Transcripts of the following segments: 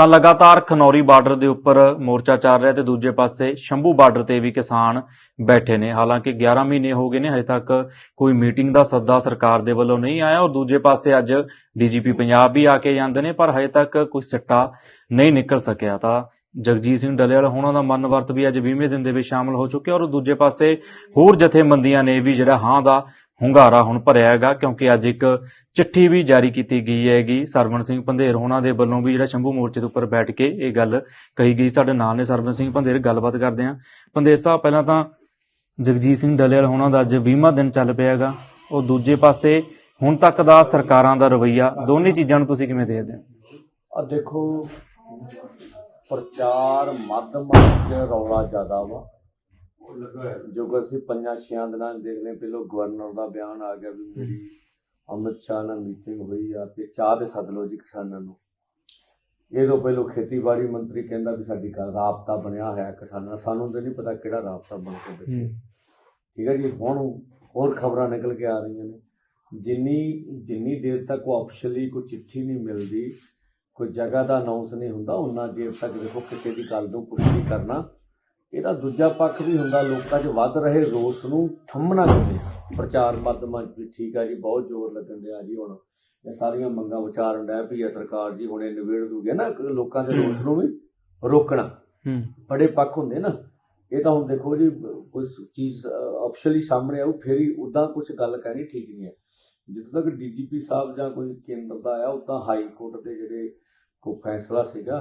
ਤਾਂ ਲਗਾਤਾਰ ਖਨੌਰੀ ਬਾਰਡਰ ਦੇ ਉੱਪਰ ਮੋਰਚਾ ਚੱਲ ਰਿਹਾ ਤੇ ਦੂਜੇ ਪਾਸੇ ਸ਼ੰਭੂ ਬਾਰਡਰ ਤੇ ਵੀ ਕਿਸਾਨ ਬੈਠੇ ਨੇ। ਹਾਲਾਂਕਿ 11 ਮਹੀਨੇ ਹੋ ਗਏ ਨੇ, ਹਜੇ ਤੱਕ ਕੋਈ ਮੀਟਿੰਗ ਦਾ ਸੱਦਾ ਸਰਕਾਰ ਦੇ ਵੱਲੋਂ ਨਹੀਂ ਆਇਆ ਔਰ ਦੂਜੇ ਪਾਸੇ ਅੱਜ ਡੀਜੀਪੀ ਪੰਜਾਬ ਵੀ ਆ ਕੇ ਜਾਂਦੇ ਨੇ, ਪਰ ਹਜੇ ਤੱਕ ਕੋਈ ਸਿੱਟਾ ਨਹੀਂ ਨਿਕਲ ਸਕਿਆ। ਤਾਂ ਜਗਜੀਤ ਸਿੰਘ ਡਲੇਵਾਲ, ਹੋਣਾ ਦਾ ਮਨ ਵਰਤ ਵੀ ਅੱਜ 20ਵੇਂ ਦਿਨ ਦੇ ਵਿੱਚ ਸ਼ਾਮਲ ਹੋ ਚੁੱਕਿਆ ਔਰ ਦੂਜੇ ਪਾਸੇ ਹੋਰ ਜਥੇਬੰਦੀਆਂ ਨੇ ਵੀ ਜਿਹੜਾ ਹਾਂ ਦਾ ਹੁੰਗਾਰਾ ਹੁਣ ਭਰਿਆ ਹੈਗਾ, ਕਿਉਂਕਿ ਅੱਜ ਇੱਕ ਚਿੱਠੀ ਵੀ ਜਾਰੀ ਕੀਤੀ ਗਈ ਹੈਗੀ। ਸਰਵਣ ਸਿੰਘ ਪੰਧੇਰ ਹੋਣਾ ਦੇ ਵੱਲੋਂ ਵੀ ਜਿਹੜਾ ਸ਼ੰਭੂ ਮੋਰਚੇ ਦੇ ਉੱਪਰ ਬੈਠ ਕੇ ਇਹ ਗੱਲ ਕਹੀ ਗਈ। ਸਾਡੇ ਨਾਲ ਨੇ ਸਰਵਣ ਸਿੰਘ ਪੰਧੇਰ, ਗੱਲਬਾਤ ਕਰਦੇ ਹਾਂ। ਪੰਧੇਰ ਸਾਹਿਬ, ਪਹਿਲਾਂ ਤਾਂ ਜਗਜੀਤ ਸਿੰਘ ਡਲੇਵਾਲ ਹੋਣਾ ਦਾ ਅੱਜ 20ਵਾਂ ਦਿਨ ਚੱਲ ਪਿਆ ਹੈਗਾ। ਉਹ ਦੂਜੇ ਪਾਸੇ ਹੁਣ ਤੱਕ ਦਾ ਸਰਕਾਰਾਂ ਦਾ ਰਵਈਆ, ਦੋਨੇ ਚੀਜ਼ਾਂ ਨੂੰ ਤੁਸੀਂ ਕਿਵੇਂ ਦੇਖਦੇ ਹੋ? ਆ ਦੇਖੋ, ਪ੍ਰਚਾਰ ਮਾਧਿਅਮਾਂ 'ਚ ਰੌਲਾ ਜ਼ਿਆਦਾ ਵਾ। ਜੋ ਕਿ ਅਸੀਂ ਪੰਜਾਂ ਛਿਆਂ ਦਿਨਾਂ 'ਚ ਦੇਖਦੇ ਪਹਿਲੋਂ ਗਵਰਨਰ ਦਾ ਬਿਆਨ ਆ ਗਿਆ ਵੀ ਮੇਰੀ ਅਮਿਤ ਸ਼ਾਹ ਨਾਲ ਮੀਟਿੰਗ ਹੋਈ ਆ ਤੇ ਚਾਹ ਦੇ ਸੱਦ ਲਓ ਜੀ ਕਿਸਾਨਾਂ ਨੂੰ। ਇਹ ਤੋਂ ਪਹਿਲੋਂ ਖੇਤੀਬਾੜੀ ਮੰਤਰੀ ਕਹਿੰਦਾ ਵੀ ਸਾਡੀ ਗੱਲ ਰਾਬਤਾ ਬਣਿਆ ਹੋਇਆ ਕਿਸਾਨਾਂ। ਸਾਨੂੰ ਤਾਂ ਨਹੀਂ ਪਤਾ ਕਿਹੜਾ ਰਾਬਤਾ ਬਣ ਕੇ ਬੈਠੇ। ਠੀਕ ਹੈ ਜੀ ਹੁਣ ਹੋਰ ਖਬਰਾਂ ਨਿਕਲ ਕੇ ਆ ਰਹੀਆਂ ਨੇ। ਜਿੰਨੀ ਜਿੰਨੀ ਦੇਰ ਤੱਕ ਉਹ ਅਫਸ਼ਲੀ ਕੋਈ ਚਿੱਠੀ ਨਹੀਂ ਮਿਲਦੀ ਕੋਈ ਜਗ੍ਹਾ ਦਾ ਅਨਾਉਂਸ ਨਹੀਂ ਹੁੰਦਾ ਉਹਨਾਂ ਦੇਰ ਤੱਕ ਦੇਖੋ ਕਿਸੇ ਦੀ ਗੱਲ ਨੂੰ ਪੁਸ਼ਟੀ ਕਰਨਾ ਇਹਦਾ ਦੂਜਾ ਪੱਖ ਵੀ ਹੁੰਦਾ ਲੋਕਾਂ 'ਚ ਵੱਧ ਰਹੇ ਰੋਸ ਨੂੰ ਥੰਮਣਾ ਕਿਵੇਂ ਪ੍ਰਚਾਰ ਮਾਧਿਅਮਾਂ 'ਚ ਵੀ ਠੀਕ ਆ ਜੀ ਬਹੁਤ ਜ਼ੋਰ ਲੱਗਣ ਡਿਆ ਜੀ ਹੁਣ। ਇਹ ਸਾਰੀਆਂ ਮੰਗਾਂ ਵਿਚਾਰਨ ਡੈ ਪਈ ਆ ਸਰਕਾਰ ਜੀ ਹੁਣੇ ਨਿਬੇੜ ਦੂਗੇ ਨਾ ਲੋਕਾਂ ਦੇ ਰੋਸ ਨੂੰ ਵੀ ਰੋਕਣਾ। ਹੂੰ। ਬੜੇ ਪੱਖ ਹੁੰਦੇ ਨਾ। ਇਹ ਤਾਂ ਹੁਣ ਦੇਖੋ ਜੀ ਕੋਈ ਚੀਜ਼ ਅਫਸ਼ਲੀ ਸਾਹਮਣੇ ਆਉ ਫਿਰ ਹੀ ਉਦਾਂ ਕੁਝ ਗੱਲ ਕਹਿਣੀ ਠੀਕ ਨਹੀਂ ਹੈ। ਜਿੱਥੇ ਤੱਕ ਡੀਜੀਪੀ ਸਾਹਿਬ ਜਾਂ ਕੋਈ ਕੇਂਦਰ ਦਾ ਆਇਆ ਉਦਾਂ ਹਾਈ ਕੋਰਟ ਦੇ ਜਿਹੜੇ ਕੋ ਫੈਸਲਾ ਸੀਗਾ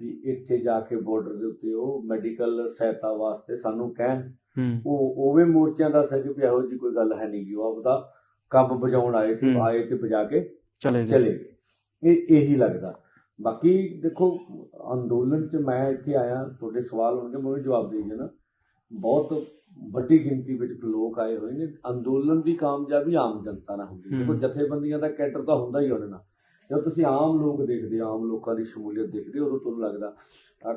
ਵੀ ਇੱਥੇ ਜਾ ਕੇ ਬਾਰਡਰ ਦੇ ਉੱਤੇ ਉਹ ਮੈਡੀਕਲ ਸਹਾਇਤਾ ਵਾਸਤੇ ਸਾਨੂੰ ਕਹਿਣ। ਉਹ ਉਵੇਂ ਮੋਰਚਿਆਂ ਦਾ ਸੀ ਕਿ ਇਹੋ ਜੀ ਕੋਈ ਗੱਲ ਹੈ ਨਹੀਂ ਉਹ ਆਪਦਾ ਕੰਮ ਬਜਾਉਣ ਆਏ ਸੀ। ਆਏ ਤੇ ਬਜਾ ਕੇ ਚਲੇ ਗਏ। ਚਲੇ ਗਏ। ਇਹ ਇਹੀ ਲੱਗਦਾ। ਬਾਕੀ ਦੇਖੋ ਅੰਦੋਲਨ 'ਚ ਮੈਂ ਇੱਥੇ ਆਇਆ ਤੁਹਾਡੇ ਸਵਾਲ ਹੋਣਗੇ ਮੈਂ ਜਵਾਬ ਦੇ ਦੇਣਾ। ਬਹੁਤ ਵੱਡੀ ਗਿਣਤੀ ਵਿੱਚ ਲੋਕ ਆਏ ਹੋਏ ਨੇ। ਅੰਦੋਲਨ ਦੀ ਕਾਮਯਾਬੀ ਆਮ ਜਨਤਾ ਨਾਲ ਹੁੰਦੀ। ਦੇਖੋ। ਜਥੇਬੰਦੀਆਂ ਦਾ ਕੈਡਰ ਤਾਂ ਹੁੰਦਾ ਹੀ ਉਹਦੇ ਨਾਲ। ਜਦ ਤੁਸੀਂ ਆਮ ਲੋਕ ਦੇਖਦੇ ਆਮ ਲੋਕਾਂ ਦੀ ਸ਼ਮੂਲੀਅਤ ਦੇਖਦੇ ਉਦੋਂ ਤੁਹਾਨੂੰ ਲੱਗਦਾ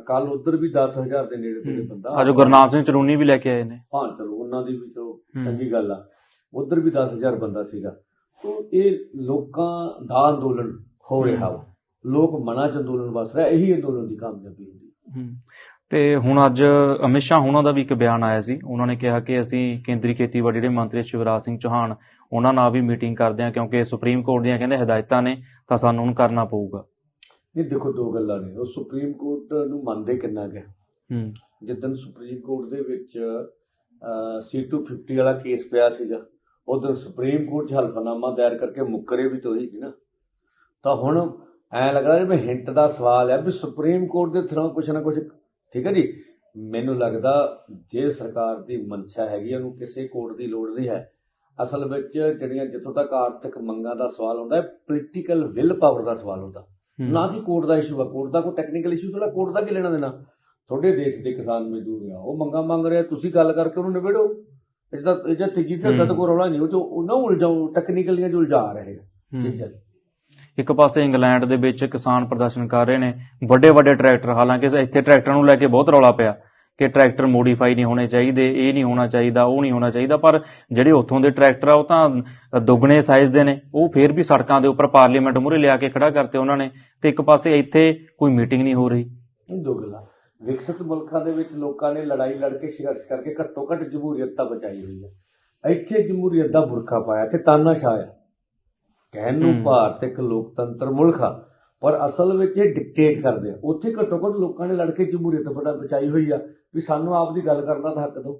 ਕੱਲ ਉਧਰ ਵੀ 10000 ਦੇ ਨੇੜੇ ਤੇੜੇ ਬੰਦਾ ਅੱਜ ਗੁਰਨਾਮ ਸਿੰਘ ਚਰੂਨੀ ਵੀ ਲੈ ਕੇ ਆਏ ਨੇ। ਹਾਂ ਚਲੋ ਉਹਨਾਂ ਦੀ ਵੀ ਚਲੋ। ਚੰਗੀ ਗੱਲ ਆ। ਉਧਰ ਵੀ 10000 ਬੰਦਾ ਸੀਗਾ। ਤੋਂ ਇਹ ਲੋਕਾਂ ਦਾ ਅੰਦੋਲਨ ਹੋ ਰਿਹਾ ਵਾ। ਲੋਕ ਮਨਾਂ ਚ ਅੰਦੋਲਨ ਵਸ ਰਿਹਾ ਇਹੀ ਅੰਦੋਲਨ ਦੀ ਕਾਮਯਾਬੀ ਹੁੰਦੀ। ਤੇ ਹੁਣ ਅੱਜ ਅਮਿਤ ਸ਼ਾਹ ਉਹਨਾਂ ਦਾ ਵੀ ਇੱਕ ਬਿਆਨ ਆਇਆ ਸੀ। ਉਹਨਾਂ ਨੇ ਕਿਹਾ ਕਿ ਅਸੀਂ ਕੇਂਦਰੀ ਖੇਤੀਬਾੜੀ ਦੇ ਮੰਤਰੀ ਸ਼ਿਵਰਾਜ ਸਿੰਘ ਚੌਹਾਨ ਉਹਨਾਂ ਨਾਲ ਵੀ ਮੀਟਿੰਗ ਕਰਦੇ ਹਾਂ ਕਿਉਂਕਿ ਸੁਪਰੀਮ ਕੋਰਟ ਦੀਆਂ ਕਹਿੰਦੇ ਹਦਾਇਤਾਂ ਨੇ ਤਾਂ ਸਾਨੂੰ ਹੁਣ ਕਰਨਾ ਪਊਗਾ। ਇਹ ਦੇਖੋ ਦੋ ਗੱਲਾਂ ਨੇ। ਉਹ ਸੁਪਰੀਮ ਕੋਰਟ ਨੂੰ ਮੰਨਦੇ ਕਿੰਨਾ ਗਿਆ ਹੂੰ? ਜਿੱਦਨ ਸੁਪਰੀਮ ਕੋਰਟ ਦੇ ਵਿੱਚ C250 ਵਾਲਾ ਕੇਸ ਪਿਆ ਸੀਗਾ ਉਦੋਂ ਸੁਪਰੀਮ ਕੋਰਟ 'ਚ ਹਲਫਨਾਮਾ ਦਾਇਰ ਕਰਕੇ ਮੁੱਕਰੇ ਵੀ ਤੋਂ ਹੀ ਸੀ ਨਾ। ਤਾਂ ਹੁਣ ਐ ਲੱਗਦਾ ਜਿਵੇਂ ਹਿੰਟ ਦਾ ਸਵਾਲ ਹੈ ਵੀ ਸੁਪਰੀਮ ਕੋਰਟ ਦੇ ਥਰੂ ਕੁਛ ਨਾ ਕੁਛ ਠੀਕ ਹੈ ਜੀ? ਮੈਨੂੰ ਲੱਗਦਾ ਜੇ ਸਰਕਾਰ ਦੀ ਮਨਸ਼ਾ ਹੈਗੀ ਉਹਨੂੰ ਕਿਸੇ ਕੋਰਟ ਦੀ ਲੋੜ ਨਹੀਂ ਹੈ। ਅਸਲ ਵਿੱਚ ਜਿਹੜੀਆਂ ਜਿੱਥੋਂ ਤੱਕ ਆਰਥਿਕ ਮੰਗਾਂ ਦਾ ਸਵਾਲ ਹੁੰਦਾ ਹੈ ਪੋਲੀਟੀਕਲ ਵਿਲ ਪਾਵਰ ਦਾ ਸਵਾਲ ਹੁੰਦਾ। ਨਾ ਕਿ ਕੋਰਟ ਦਾ ਇਸ਼ੂ ਆ। ਕੋਰਟ ਦਾ ਕੋਈ ਟੈਕਨੀਕਲ ਇਸ਼ੂ ਥੋੜਾ ਕੋਰਟ ਦਾ ਕੀ ਲੈਣਾ ਦੇਣਾ? ਤੁਹਾਡੇ ਦੇਸ਼ ਦੇ ਕਿਸਾਨ ਮਜ਼ਦੂਰ ਆ ਉਹ ਮੰਗਾ ਮੰਗ ਰਿਹਾ ਤੁਸੀਂ ਗੱਲ ਕਰਕੇ ਉਹਨੂੰ ਨਿਬੇੜੋ। ਇਸ ਦਾ ਇਹ ਜਾਂ ਤੀਜੀ ਧਿਰ ਦਾ ਕੋਈ ਰੌਲਾ ਨਹੀਂ ਉਹ ਜੋ ਉਹਨਾਂ ਉਲਝਾਓ ਟੈਕਨੀਕਲੀਆਂ ਜੋ ਉਲਝਾ ਰਹੇ। ਚੀਜ਼ਾਂ ਇੱਕ ਪਾਸੇ ਇੰਗਲੈਂਡ ਦੇ ਵਿੱਚ ਕਿਸਾਨ ਪ੍ਰਦਰਸ਼ਨ ਕਰ ਰਹੇ ਨੇ ਵੱਡੇ ਵੱਡੇ ਟਰੈਕਟਰ, ਹਾਲਾਂਕਿ ਇੱਥੇ ਟਰੈਕਟਰ ਨੂੰ ਲੈ ਕੇ ਬਹੁਤ ਰੌਲਾ ਪਿਆ ਕਿ ਟਰੈਕਟਰ ਮੋਡੀਫਾਈ ਨਹੀਂ ਹੋਣੇ ਚਾਹੀਦੇ, ਇਹ ਨਹੀਂ ਹੋਣਾ ਚਾਹੀਦਾ, ਉਹ ਨਹੀਂ ਹੋਣਾ ਚਾਹੀਦਾ, ਪਰ ਜਿਹੜੇ ਉੱਥੋਂ ਦੇ ਟਰੈਕਟਰ ਆ, ਉਹ ਤਾਂ ਦੁੱਗਣੇ ਸਾਈਜ਼ ਦੇ ਨੇ। ਉਹ ਫੇਰ ਵੀ ਸੜਕਾਂ ਦੇ ਉੱਪਰ ਪਾਰਲੀਮੈਂਟ ਮੂਹਰੇ ਲਿਆ ਕੇ ਖੜਾ ਕਰਤੇ ਉਹਨਾਂ ਨੇ ਤੇ ਇੱਕ ਪਾਸੇ ਇੱਥੇ ਕੋਈ ਮੀਟਿੰਗ ਨਹੀਂ ਹੋ ਰਹੀ। ਇਹ ਦੋ ਗੱਲਾਂ। ਵਿਕਸਿਤ ਮੁਲਕਾਂ ਦੇ ਵਿੱਚ ਲੋਕਾਂ ਨੇ ਲੜਾਈ ਲੜ ਕੇ ਸੰਘਰਸ਼ ਕਰਕੇ ਘੱਟੋ ਘੱਟ ਜਮਹੂਰੀਅਤ ਤਾਂ ਬਚਾਈ ਹੋਈ ਹੈ। ਇੱਥੇ ਜਮਹੂਰੀਅਤ ਦਾ ਬੁਰਖਾ ਪਾਇਆ ਤੇ ਤਾਨਾਸ਼ਾਹ ਆ। ਕਹਿਣ ਨੂੰ। ਭਾਰਤ ਇੱਕ ਲੋਕਤੰਤਰ ਮੁਲਕ ਆ ਪਰ ਅਸਲ ਵਿੱਚ ਇਹ ਡਿਕਟੇਟ ਕਰਦੇ ਆ। ਉੱਥੇ ਘੱਟੋ ਘੱਟ ਲੋਕਾਂ ਨੇ ਲੜ ਕੇ ਜਮਹੂਰੀਅਤ ਬੜਾ ਬਚਾਈ ਹੋਈ ਆ ਵੀ ਸਾਨੂੰ ਆਪ ਦੀ ਗੱਲ ਕਰਨ ਦਾ ਹੱਕ ਦਿਓ।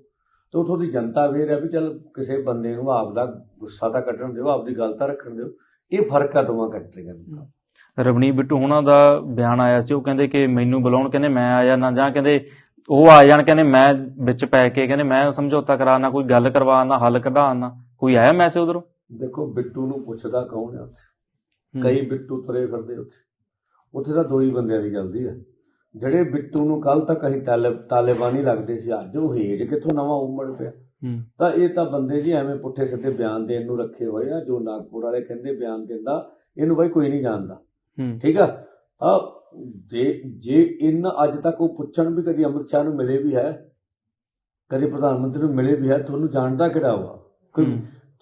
ਤੇ ਉਥੋਂ ਦੀ ਜਨਤਾ ਵੇਰ ਹੈ ਵੀ ਚਲ ਕਿਸੇ ਬੰਦੇ ਨੂੰ ਆਪ ਦਾ ਗੁੱਸਾ ਤਾਂ ਕੱਢਣ ਦਿਓ ਆਪ ਦੀ ਗੱਲ ਤਾਂ ਰੱਖਣ ਦਿਓ। ਇਹ ਫ਼ਰਕ ਆ ਦੋਵਾਂ ਕੰਟਰੀਆਂ ਦਾ। ਰਵਨੀ ਬਿੱਟੂ ਉਹਨਾਂ ਦਾ ਬਿਆਨ ਆਇਆ ਸੀ ਉਹ ਕਹਿੰਦੇ ਕਿ ਮੈਨੂੰ ਬੁਲਾਉਣ ਕਹਿੰਦੇ ਮੈਂ ਆਇਆ ਨਾ ਜਾਂ ਕਹਿੰਦੇ ਉਹ ਆ ਜਾਣ ਕਹਿੰਦੇ ਮੈਂ ਵਿੱਚ ਪੈ ਕੇ ਕਹਿੰਦੇ ਮੈਂ ਸਮਝੌਤਾ ਕਰਾ ਨਾ ਕੋਈ ਗੱਲ ਕਰਵਾ ਨਾ ਹੱਲ ਕਢਾ ਨਾ ਕੋਈ ਆਇਆ ਮੈਸੇਜ ਉਧਰੋਂ? ਦੇਖੋ ਬਿੱਟੂ ਨੂੰ ਪੁੱਛਦਾ ਕੌਣ ਹੈ ਉੱਥੇ? ਕਈ ਬਿੱਟੂ ਤੁਰੇ ਫਿਰਦੇ ਉੱਥੇ। ਉੱਥੇ ਤਾਂ ਦੋ ਹੀ ਬੰਦਿਆਂ ਦੀ ਚੱਲਦੀ ਹੈ। ਜਿਹੜੇ ਬਿੱਟੂ ਨੂੰ ਕੱਲ ਤੱਕ ਅਸੀਂ ਤਾਲਿਬ ਤਾਲਿਬਾਨੀ ਲੱਗਦੇ ਸੀ ਅੱਜ ਉਹ ਹੇਜ ਕਿੱਥੋਂ ਨਵਾਂ ਉਮੜ ਪਿਆ। ਤਾਂ ਇਹ ਤਾਂ ਬੰਦੇ ਜੀ ਐਵੇਂ ਪੁੱਠੇ ਸਿੱਧੇ ਬਿਆਨ ਦੇਣ ਨੂੰ ਰੱਖੇ ਹੋਏ ਆ ਜੋ ਨਾਗਪੁਰ ਵਾਲੇ ਕਹਿੰਦੇ ਬਿਆਨ ਦਿੰਦਾ ਇਹਨੂੰ ਬਾਈ ਕੋਈ ਨਹੀਂ ਜਾਣਦਾ। ਠੀਕ ਆ? ਆ ਜੇ ਜੇ ਇਨ ਅੱਜ ਤੱਕ ਉਹ ਪੁੱਛਣ ਵੀ ਕਦੀ ਅੰਮ੍ਰਿਤ ਸ਼ਾਹ ਨੂੰ ਮਿਲੇ ਵੀ ਹੈ ਕਦੀ ਪ੍ਰਧਾਨ ਮੰਤਰੀ ਨੂੰ ਮਿਲੇ ਵੀ ਹੈ ਤੁਹਾਨੂੰ ਜਾਣਦਾ ਕਿਹੜਾ ਵਾ? ਕੋਈ।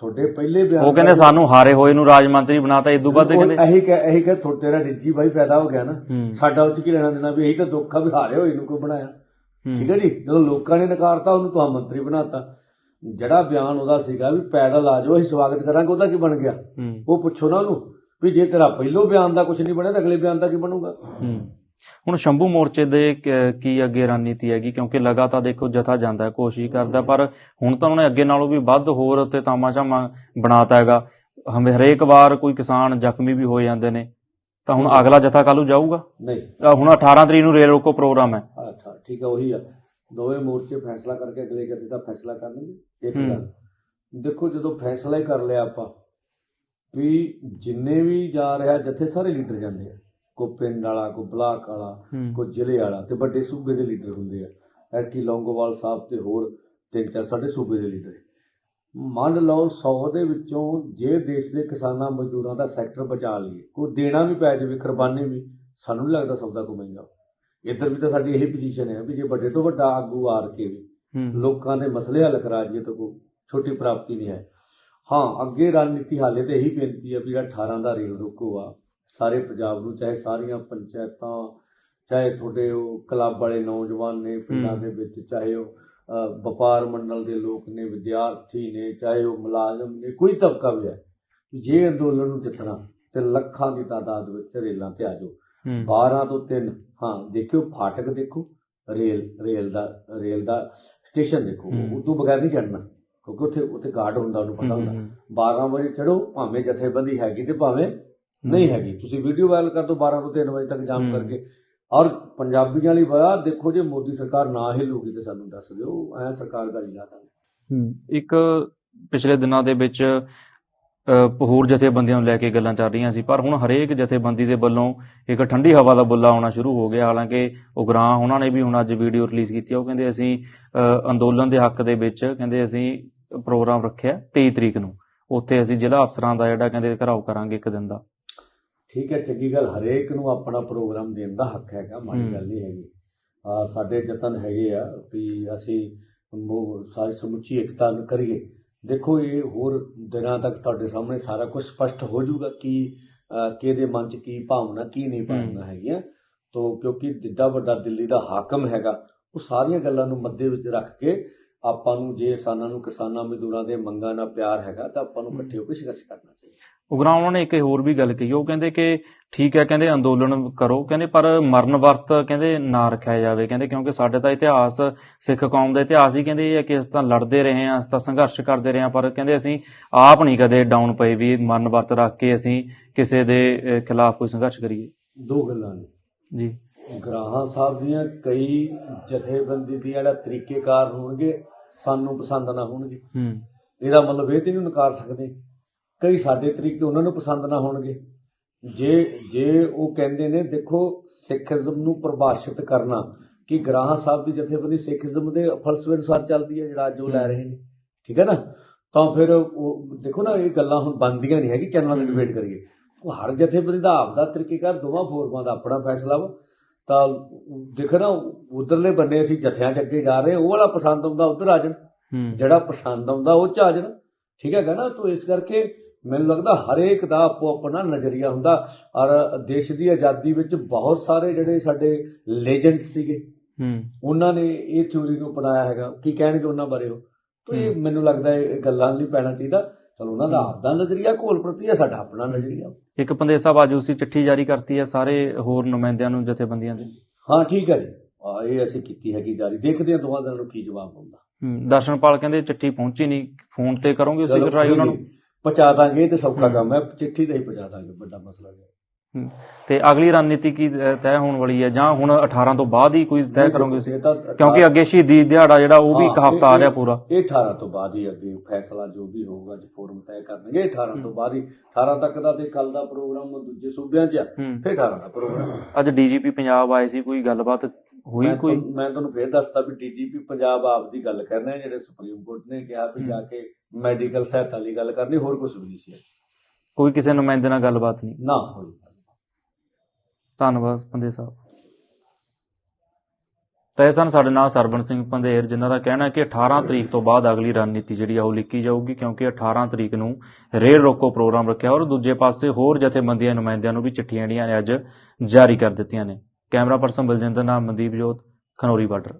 ਤੁਹਾਡੇ ਪਹਿਲੇ ਬਿਆਨ ਉਹ ਕਹਿੰਦੇ ਸਾਨੂੰ ਹਾਰੇ ਹੋਏ ਨੂੰ ਰਾਜ ਮੰਤਰੀ ਬਣਾਤਾ ਇਦੋਂ ਬਾਅਦ ਕਹਿੰਦੇ ਇਹੀ ਕਹਿ ਇਹੀ ਕਹਿ ਤੁਹਾਡਾ ਤੇਰਾ ਨਿੱਜੀ ਬਾਈ ਪੈਦਾ ਹੋ ਗਿਆ ਨਾ ਸਾਡਾ ਉੱਚ ਕੀ ਲੈਣਾ ਦੇਣਾ ਵੀ ਇਹੀ ਤਾਂ ਦੁੱਖ ਆ ਵੀ ਹਾਰੇ ਹੋਏ ਨੂੰ ਕੋਈ ਬਣਾਇਆ। ਠੀਕ ਹੈ ਜੀ? ਜਦੋਂ ਲੋਕਾਂ ਨੇ ਨਕਾਰਤਾ ਉਹਨੂੰ ਤਾਂ ਮੰਤਰੀ ਬਣਾਤਾ। ਜਿਹੜਾ ਬਿਆਨ ਉਹਦਾ ਸੀਗਾ ਵੀ ਪੈਦਲ ਆ ਜਾਓ ਅਸੀਂ ਸਵਾਗਤ ਕਰਾਂਗੇ ਉਹਦਾ ਕੀ ਬਣ ਗਿਆ? ਉਹ ਪੁੱਛੋ ਨਾ ਉਹਨੂੰ ਵੀ ਜੇ ਤੇਰਾ ਪਹਿਲੋ ਬਿਆਨ ਦਾ ਕੁਝ ਨਹੀਂ ਬਣਿਆ ਤਾਂ ਅਗਲੇ ਬਿਆਨ ਦਾ ਕੀ ਬਣੂਗਾ? ਹੁਣ ਸ਼ੰਭੂ ਮੋਰਚੇ ਦੇ ਕ- ਅੱਗੇ ਰਣਨੀਤੀ ਹੈਗੀ? ਕਿਉਂਕਿ ਲਗਾਤਾਰ ਦੇਖੋ ਜਥਾ ਜਾਂਦਾ ਕੋਸ਼ਿਸ਼ ਕਰਦਾ ਪਰ ਹੁਣ ਤਾਂ ਉਹਨੇ ਅੱਗੇ ਨਾਲੋਂ ਵੀ ਵੱਧ ਹੋਰ ਉੱਤੇ ਤਾਮਾਝਾਮਾ ਬਣਾਤਾ ਹੈਗਾ। ਹਮੇ ਹਰੇਕ ਵਾਰ ਕੋਈ ਕਿਸਾਨ ਜ਼ਖਮੀ ਵੀ ਹੋ ਜਾਂਦੇ ਨੇ। ਤਾਂ ਹੁਣ ਅਗਲਾ ਜਥਾ ਕੱਲ੍ਹ ਨੂੰ ਜਾਊਗਾ? ਨਹੀਂ। ਹੁਣ 18 ਤਰੀਕ ਨੂੰ ਰੇਲ ਰੋਕੋ ਪ੍ਰੋਗਰਾਮ ਹੈ। ਅੱਛਾ ਠੀਕ ਹੈ ਉਹੀ ਆ ਦੋਵੇਂ ਮੋਰਚੇ ਫੈਸਲਾ ਕਰਕੇ ਅਗਲੇ ਜਥੇ ਦਾ ਫੈਸਲਾ ਕਰਨਗੇ ਇੱਕ। ਗੱਲ ਦੇਖੋ ਜਦੋਂ ਫੈਸਲਾ ਹੀ ਕਰ ਲਿਆ ਆਪਾਂ ਵੀ ਜਿੰਨੇ ਵੀ ਜਾ ਰਿਹਾ ਜਥੇ ਸਾਰੇ ਲੀਡਰ ਜਾਂਦੇ ਆ। ਕੋ ਪਿੰਡ ਵਾਲਾ ਕੋ ਬਲਾਕ ਵਾਲਾ ਕੋ ਜ਼ਿਲ੍ਹੇ ਵਾਲਾ ਤੇ ਵੱਡੇ ਸੂਬੇ ਦੇ ਲੀਡਰ ਹੁੰਦੇ ਆ। ਐਰਕੀ ਲੌਂਗੋਵਾਲ ਸਾਹਿਬ ਤੇ ਹੋਰ ਤਿੰਨ ਚਾਰ ਸਾਡੇ ਸੂਬੇ ਦੇ ਲੀਡਰ। ਮੰਨ ਲਓ 100 ਦੇ ਵਿੱਚੋਂ ਜੇ ਦੇਸ਼ ਦੇ ਕਿਸਾਨਾਂ ਮਜ਼ਦੂਰਾਂ ਦਾ ਸੈਕਟਰ ਬਚਾ ਲਈਏ ਕੋਈ ਦੇਣਾ ਵੀ ਪੈ ਜਾਵੇ ਕੁਰਬਾਨੀ ਵੀ ਸਾਨੂੰ ਨਹੀਂ ਲੱਗਦਾ ਸੌਦਾ ਕੋ ਮਹਿੰਗਾ। ਇੱਧਰ ਵੀ ਤਾਂ ਸਾਡੀ ਇਹੀ ਪੋਜੀਸ਼ਨ ਹੈ ਵੀ ਜੇ ਵੱਡੇ ਤੋਂ ਵੱਡਾ ਆਗੂ ਆਰ ਕੇ ਵੀ ਲੋਕਾਂ ਦੇ ਮਸਲੇ ਹੱਲ ਕਰਾ ਜੀਏ ਤਾਂ ਕੋਈ ਛੋਟੀ ਪ੍ਰਾਪਤੀ ਨਹੀਂ ਹੈ। ਹਾਂ ਅੱਗੇ ਰਣਨੀਤੀ ਹਾਲੇ ਤੇ ਇਹੀ ਬੇਨਤੀ ਹੈ ਵੀ ਜਿਹੜਾ 18 ਦਾ ਰੇਲ ਰੋਕੋ ਆ ਸਾਰੇ ਪੰਜਾਬ ਨੂੰ ਚਾਹੇ ਸਾਰੀਆਂ ਪੰਚਾਇਤਾਂ ਚਾਹੇ ਤੁਹਾਡੇ ਉਹ ਕਲੱਬ ਵਾਲੇ ਨੌਜਵਾਨ ਨੇ ਪਿੰਡਾਂ। ਦੇ ਵਿੱਚ ਚਾਹੇ ਉਹ ਵਪਾਰ ਮੰਡਲ ਦੇ ਲੋਕ ਨੇ ਵਿਦਿਆਰਥੀ ਨੇ ਚਾਹੇ ਉਹ ਮੁਲਾਜ਼ਮ ਨੇ ਕੋਈ ਤਬਕਾ ਵੀ ਹੈ ਜੇ ਅੰਦੋਲਨ ਨੂੰ ਜਿੱਤਣਾ ਤੇ ਲੱਖਾਂ ਦੀ ਤਾਦਾਦ ਵਿੱਚ ਰੇਲਾਂ ਤੇ ਆ ਜਾਓ ਹੂੰ 12 ਤੋਂ 3 ਹਾਂ ਦੇਖਿਓ ਫਾਟਕ ਦੇਖੋ ਰੇਲ ਰੇਲ ਦਾ ਰੇਲ ਦਾ ਸਟੇਸ਼ਨ ਦੇਖੋ ਹੂੰ। ਉਦੋਂ ਬਗੈਰ ਨਹੀਂ ਚੜਨਾ ਕਿਉਂਕਿ ਉੱਥੇ ਉੱਥੇ ਗਾਰਡ ਹੁੰਦਾ ਉਹਨੂੰ ਪਤਾ ਹੁੰਦਾ ਹੂੰ 12 ਵਜੇ ਚੜੋ ਭਾਵੇਂ ਜਥੇਬੰਦੀ ਹੈਗੀ ਤੇ ਭਾਵੇਂ ਨਹੀਂ ਹੈਗੀ। ਤੁਸੀਂ ਵੀਡੀਓ ਵਾਇਰਲ ਕਰ ਦਿਓ 12 ਤੋਂ 3 ਵਜੇ ਤੱਕ ਜਾਮ। ਕਰਕੇ। ਔਰ ਪੰਜਾਬੀਆਂ ਲਈ ਬੜਾ ਦੇਖੋ ਜੇ ਮੋਦੀ ਸਰਕਾਰ ਨਾ ਹਿੱਲੂਗੀ ਤੇ ਸਾਨੂੰ ਦੱਸ ਦਿਓ ਐ ਸਰਕਾਰ ਦਾ ਆ ਹੂੰ। ਇੱਕ ਪਿਛਲੇ ਦਿਨਾਂ ਦੇ ਵਿੱਚ ਹੋਰ ਜਥੇਬੰਦੀਆਂ ਨੂੰ ਲੈ ਕੇ ਗੱਲਾਂ ਚੱਲ ਰਹੀਆਂ ਸੀ ਪਰ ਹੁਣ ਹਰੇਕ ਜਥੇਬੰਦੀ ਦੇ ਵੱਲੋਂ ਇੱਕ ਠੰਡੀ ਹਵਾ ਦਾ ਬੁੱਲਾ ਆਉਣਾ ਸ਼ੁਰੂ ਹੋ ਗਿਆ। ਹਾਲਾਂਕਿ ਉਗਰਾਂ ਉਹਨਾਂ ਨੇ ਵੀ ਹੁਣ ਅੱਜ ਵੀਡੀਓ ਰਿਲੀਜ਼ ਕੀਤੀ ਉਹ ਕਹਿੰਦੇ ਅਸੀਂ ਅੰਦੋਲਨ ਦੇ ਹੱਕ ਦੇ ਵਿੱਚ ਕਹਿੰਦੇ ਅਸੀਂ ਪ੍ਰੋਗਰਾਮ ਰੱਖਿਆ 23 ਤਰੀਕ ਨੂੰ। ਉੱਥੇ ਅਸੀਂ ਜ਼ਿਲ੍ਹਾ ਅਫਸਰਾਂ ਦਾ ਜਿਹੜਾ ਕਹਿੰਦੇ ਘਰਾਓ ਕਰਾਂਗੇ ਇੱਕ ਦਿਨ ਦਾ। ਠੀਕ ਹੈ ਚੰਗੀ ਗੱਲ ਹਰੇਕ ਨੂੰ ਆਪਣਾ ਪ੍ਰੋਗਰਾਮ ਦੇਣ ਦਾ ਹੱਕ ਹੈਗਾ ਮਾੜੀ। ਗੱਲ ਨਹੀਂ ਹੈਗੀ। ਆ ਸਾਡੇ ਯਤਨ ਹੈਗੇ ਆ ਵੀ ਅਸੀਂ ਸਾਰੀ ਸਮੁੱਚੀ ਇਕਤਾ ਨੂੰ ਕਰੀਏ। ਦੇਖੋ ਇਹ ਹੋਰ ਦਿਨਾਂ ਤੱਕ ਤੁਹਾਡੇ ਸਾਹਮਣੇ ਸਾਰਾ ਕੁਝ ਸਪਸ਼ਟ ਹੋ ਜਾਊਗਾ ਕਿ ਕਿਹਦੇ ਮਨ 'ਚ ਕੀ ਭਾਵਨਾ ਕੀ ਨਹੀਂ ਭਾਵਨਾ ਹੈਗੀਆਂ। ਤੋ ਕਿਉਂਕਿ ਜਿੱਡਾ ਵੱਡਾ ਦਿੱਲੀ ਦਾ ਹਾਕਮ ਹੈਗਾ ਉਹ ਸਾਰੀਆਂ ਗੱਲਾਂ ਨੂੰ ਮੱਦੇ ਵਿੱਚ ਰੱਖ ਕੇ ਆਪਾਂ ਨੂੰ ਜੇ ਕਿਸਾਨਾਂ ਨੂੰ ਕਿਸਾਨਾਂ ਮਜ਼ਦੂਰਾਂ ਦੇ ਮੰਗਾਂ ਨਾਲ ਪਿਆਰ ਹੈਗਾ ਤਾਂ ਆਪਾਂ ਨੂੰ। ਇਕੱਠੇ ਹੋ ਕੇ ਸੰਘਰਸ਼ ਕਰਨਾ ਚਾਹੀਦਾ। ਉਗਰਾਂ ਉਹਨਾਂ ਨੇ ਇੱਕ ਹੋਰ ਵੀ ਗੱਲ ਕਹੀ ਉਹ ਕਹਿੰਦੇ ਕਿ ਠੀਕ ਹੈ ਕਹਿੰਦੇ ਅੰਦੋਲਨ ਕਰੋ ਕਹਿੰਦੇ ਪਰ ਮਰਨ ਵਰਤ ਕਹਿੰਦੇ ਨਾ ਰੱਖਿਆ ਜਾਵੇ ਕਹਿੰਦੇ ਕਿਉਂਕਿ ਸਾਡੇ ਤਾਂ ਇਤਿਹਾਸ ਸਿੱਖ ਕੌਮ ਦਾ ਇਤਿਹਾਸ ਹੀ ਕਹਿੰਦੇ ਇਹ ਹੈ ਕਿ ਅਸੀਂ ਤਾਂ ਲੜਦੇ ਰਹੇ ਹਾਂ ਅਸੀਂ ਤਾਂ ਸੰਘਰਸ਼ ਕਰਦੇ ਰਹੇ ਹਾਂ ਪਰ ਕਹਿੰਦੇ ਅਸੀਂ ਆਪ ਨਹੀਂ ਕਦੇ ਡਾਊਨ ਪਏ ਵੀ ਮਰਨ ਵਰਤ ਰੱਖ ਕੇ ਅਸੀਂ ਕਿਸੇ ਦੇ ਖਿਲਾਫ ਕੋਈ ਸੰਘਰਸ਼ ਕਰੀਏ। ਦੋ ਗੱਲਾਂ ਨੇ। ਜੀ। ਗ੍ਰਾਹਾਂ ਸਾਹਿਬ ਦੀਆਂ ਕਈ ਜਥੇਬੰਦੀ ਦੀਆਂ ਜਿਹੜਾ ਤਰੀਕੇਕਾਰ ਹੋਣਗੇ ਸਾਨੂੰ ਪਸੰਦ ਨਾ ਹੋਣਗੇ। ਹੂੰ। ਇਹਦਾ ਮਤਲਬ ਇਹ ਤੇ ਨਹੀਂ ਨਕਾਰ ਸਕਦੇ। ਕਈ ਸਾਡੇ ਤਰੀਕੇ ਉਹਨਾਂ ਨੂੰ ਪਸੰਦ ਨਾ ਹੋਣਗੇ। ਜੇ ਜੇ ਉਹ ਕਹਿੰਦੇ ਨੇ ਦੇਖੋ ਸਿੱਖੀਜ਼ਮ ਨੂੰ ਪਰਿਭਾਸ਼ਿਤ ਕਰਨਾ ਕਿ ਗ੍ਰਾਹਾਂ ਸਾਹਿਬ ਦੀ ਜਥੇਬੰਦੀ ਸਿੱਖੀਜ਼ਮ ਦੇ ਫਲਸਫੇ ਅਨੁਸਾਰ ਚੱਲਦੀ ਹੈ ਜਿਹੜਾ ਅੱਜ ਉਹ ਲੈ ਰਹੇ ਨੇ। ਠੀਕ ਹੈ ਨਾ? ਤਾਂ ਫਿਰ ਉਹ ਦੇਖੋ ਨਾ ਇਹ ਗੱਲਾਂ ਹੁਣ ਬਣਦੀਆਂ ਨਹੀਂ ਹੈਗੀ ਚੈਨਲਾਂ ਤੇ ਡਿਬੇਟ ਕਰੀਏ। ਉਹ ਹਰ ਜਥੇਬੰਦੀ ਦਾ ਆਪਦਾ ਤਰੀਕੇਕਾਰ ਦੋਵਾਂ ਫੋਰਮਾਂ ਦਾ ਆਪਣਾ ਫੈਸਲਾ ਵਾ। ਤਾਂ ਦੇਖ ਨਾ ਉਧਰਲੇ ਬੰਨੇ ਅਸੀਂ ਜਥਿਆਂ 'ਚ ਅੱਗੇ ਜਾ ਰਹੇ ਉਹ ਵਾਲਾ ਪਸੰਦ ਆਉਂਦਾ ਉਧਰ ਆ ਜਾਣ। ਜਿਹੜਾ ਪਸੰਦ ਆਉਂਦਾ ਉਹ ਚ ਆ ਜਾਣ। ਠੀਕ ਹੈਗਾ ਨਾ? ਤਾਂ ਇਸ ਕਰਕੇ ਮੈਨੂੰ ਲੱਗਦਾ ਹਰੇਕ ਦਾ ਆਪੋ ਆਪਣਾ ਨਜ਼ਰੀਆ ਹੁੰਦਾ। ਔਰ ਦੇਸ਼ ਦੀ ਆਜ਼ਾਦੀ ਵਿੱਚ ਬਹੁਤ ਸਾਰੇ ਜਿਹੜੇ ਸਾਡੇ ਲੈਜੈਂਡ ਸੀਗੇ ਹੂੰ। ਉਹਨਾਂ ਨੇ ਇਹ ਥਿਊਰੀ ਨੂੰ ਅਪਣਾਇਆ ਹੈਗਾ। ਕੀ ਕਹਿਣਗੇ ਉਹਨਾਂ ਬਾਰੇ ਉਹ? ਤਾਂ ਇਹ। ਮੈਨੂੰ ਲੱਗਦਾ ਇਹ ਗੱਲਾਂ ਨਹੀਂ ਪੈਣਾ ਚਾਹੀਦਾ। ਚਲੋ ਉਹਨਾਂ ਦਾ ਆਪਦਾ ਨਜ਼ਰੀਆ ਘੋਲ ਪ੍ਰਤੀ ਹੈ ਸਾਡਾ ਆਪਣਾ ਨਜ਼ਰੀਆ। ਇੱਕ ਪੰਦੇ ਸਾਹਿਬ ਅੱਜ ਉਸੇ ਚਿੱਠੀ ਜਾਰੀ ਕਰਤੀ ਹੈ ਸਾਰੇ ਹੋਰ ਨੁਮਾਇੰਦਿਆਂ ਨੂੰ ਜਥੇਬੰਦੀਆਂ ਦੇ। ਹਾਂ ਠੀਕ ਹੈ ਜੀ। ਆ, ਇਹ ਅਸੀਂ ਕੀਤੀ ਹੈਗੀ ਜਾਰੀ। ਦੇਖਦੇ ਹਾਂ ਦੋਵਾਂ ਦਿਨਾਂ ਨੂੰ ਕੀ ਜਵਾਬ ਆਉਂਦਾ ਹੂੰ, ਦਰਸ਼ਨਪਾਲ ਕਹਿੰਦੇ ਚਿੱਠੀ ਪਹੁੰਚੀ ਨਹੀਂ। ਫੋਨ ਤੇ ਕਰੋਗੇ ਚਲੋ ਟਰਾਈ ਉਹਨਾਂ ਨੂੰ? ਪਹੁੰਚਾ ਦਾਂਗੇ ਤੇ ਸੌਖਾ ਹੂੰ। ਕੰਮ ਹੈ ਚਿੱਠੀ ਤੇ ਹੀ ਪਹੁੰਚਾ ਦਾਂਗੇ ਵੱਡਾ ਮਸਲਾ ਨਹੀਂ ਤੇ ਅਗਲੀ ਰਣਨੀਤੀ ਕੀ ਤੈਅ ਹੋਣ ਵਾਲੀ ਹੈ? ਜਾਂ ਹੁਣ 18 ਤੋਂ ਬਾਅਦ ਹੀ ਕੋਈ ਤੈਅ ਕਰੋਗੇ? ਤੁਸੀਂ ਕਿਉਂਕਿ ਅੱਗੇ ਸ਼ਹੀਦੀ ਦਿਹਾੜਾ ਜਿਹੜਾ ਉਹ ਵੀ ਇੱਕ ਹਾਂ, ਹਫਤਾ ਆ ਰਿਹਾ ਪੂਰਾ। ਇਹ 18 ਤੋਂ ਬਾਅਦ ਹੀ ਅੱਗੇ ਫੈਸਲਾ ਜੋ ਵੀ ਹੋਊਗਾ ਜੀ ਫੋਰਮ ਤੈਅ ਕਰਨਗੇ 18 ਤੋਂ ਬਾਅਦ ਹੀ। 18 ਤੱਕ ਦਾ ਤੇ ਕੱਲ ਦਾ ਪ੍ਰੋਗਰਾਮ ਦੂਜੇ ਸੂਬਿਆਂ 'ਚ ਆ ਹੂੰ। ਫਿਰ 18 ਦਾ ਪ੍ਰੋਗਰਾਮ। ਅੱਜ ਡੀਜੀਪੀ ਪੰਜਾਬ ਆਏ ਸੀ ਕੋਈ ਗੱਲਬਾਤ ਹੋਈ ਕੋਈ? ਮੈਂ ਤੁਹਾਨੂੰ ਫੇਰ ਦੱਸਤਾ ਵੀ ਡੀਜੀਪੀ ਪੰਜਾਬ ਆਪ ਦੀ ਗੱਲ ਕਰਨਾ ਹੈ ਜਿਹੜੇ ਸੁਪਰੀਮ ਕੋਰਟ ਨੇ ਕਿਹਾ ਵੀ ਹੂੰ। ਜਾ ਕੇ ਮੈਡੀਕਲ ਸਹਾਇਤਾ ਲਈ ਗੱਲ ਕਰਨੀ ਹੋਰ ਕੁਝ ਵੀ ਨਹੀਂ ਸੀ। ਕੋਈ ਕਿਸੇ ਨੁਮਾਇੰਦੇ ਨਾਲ ਗੱਲਬਾਤ ਨਹੀਂ। ਨਾ ਹੋਈ ਧੰਨਵਾਦ ਪੰਦੇ ਸਾਹਿਬ। ਤਾਂ ਸਨ ਸਾਡੇ ਨਾਲ ਸਰਵਣ ਸਿੰਘ ਪੰਧੇਰ ਜਿਨ੍ਹਾਂ ਦਾ ਕਹਿਣਾ ਹੈ ਕਿ 18 ਤਰੀਕ ਤੋਂ ਬਾਅਦ ਅਗਲੀ ਰਣਨੀਤੀ ਜਿਹੜੀ ਆ ਉਹ ਲਿਖੀ ਜਾਊਗੀ ਕਿਉਂਕਿ 18 ਤਰੀਕ ਨੂੰ ਰੇਲ ਰੋਕੋ ਪ੍ਰੋਗਰਾਮ ਰੱਖਿਆ ਔਰ ਦੂਜੇ ਪਾਸੇ ਹੋਰ ਜਥੇਬੰਦੀਆਂ ਨੁਮਾਇੰਦਿਆਂ ਨੂੰ ਵੀ ਚਿੱਠੀਆਂ ਜਿਹੜੀਆਂ ਨੇ ਅੱਜ ਜਾਰੀ ਕਰ ਦਿੱਤੀਆਂ ਨੇ। ਕੈਮਰਾ ਪਰਸਨ ਬਲਜਿੰਦਰ ਨਾਮ ਮਨਦੀਪ ਜੋਤ ਖਨੌਰੀ ਬਾਰਡਰ।